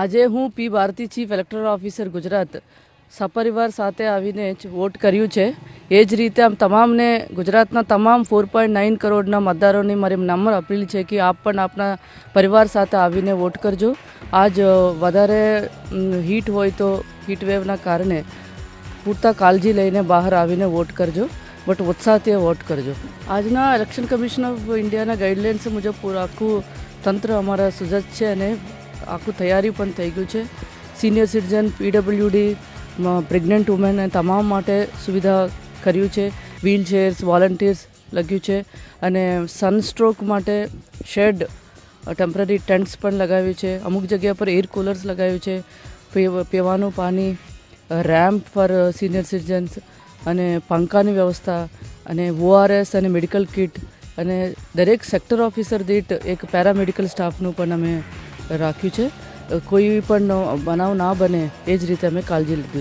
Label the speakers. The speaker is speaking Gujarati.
Speaker 1: આજે હું P Bharati chief electoral officer Gujarat સપરિવાર સાથે આવીને જ વોટ કર્યું છે. એ જ રીતે આમ તમામને ગુજરાતના તમામ ફોર પોઈન્ટ નાઇન કરોડના મતદારોની મારી નમ્ર અપીલ છે કે આપ પણ આપના પરિવાર સાથે આવીને વોટ કરજો. આજ વધારે હીટ હોય તો હીટવેવના કારણે પૂરતા કાળજી લઈને બહાર આવીને વોટ કરજો બટ ઉત્સાહથી વોટ કરજો. આજના ઇલેક્શન કમિશન ઓફ ઇન્ડિયાના ગાઈડલાઇન્સ મુજબ આખું તંત્ર અમારા સુજત છે અને આખું તૈયારી પણ થઈ ગયું છે. Senior citizen PWD pregnant women તમામ માટે સુવિધા કર્યું છે. વ્હીલચેર્સ વોલન્ટિયર્સ લગ્યું છે. અને સનસ્ટ્રોક માટે શેડ ટેમ્પરરી ટેન્ટ્સ પણ લગાવ્યું છે. અમુક જગ્યા પર એર કુલર્સ લગાવ્યું છે. પીવ- પીવાનું પાણી રેમ્પ ફોર સિનિયર સિટીઝન્સ અને પંખાની વ્યવસ્થા અને ઓઆરએસ અને મેડિકલ કિટ અને દરેક સેક્ટર ઓફિસર દીઠ એક પેરામેડિકલ સ્ટાફનું પણ અમે રાખ્યું છે. કોઈ પણ બનાવ ના બને એ જ રીતે અમે કાળજી લીધું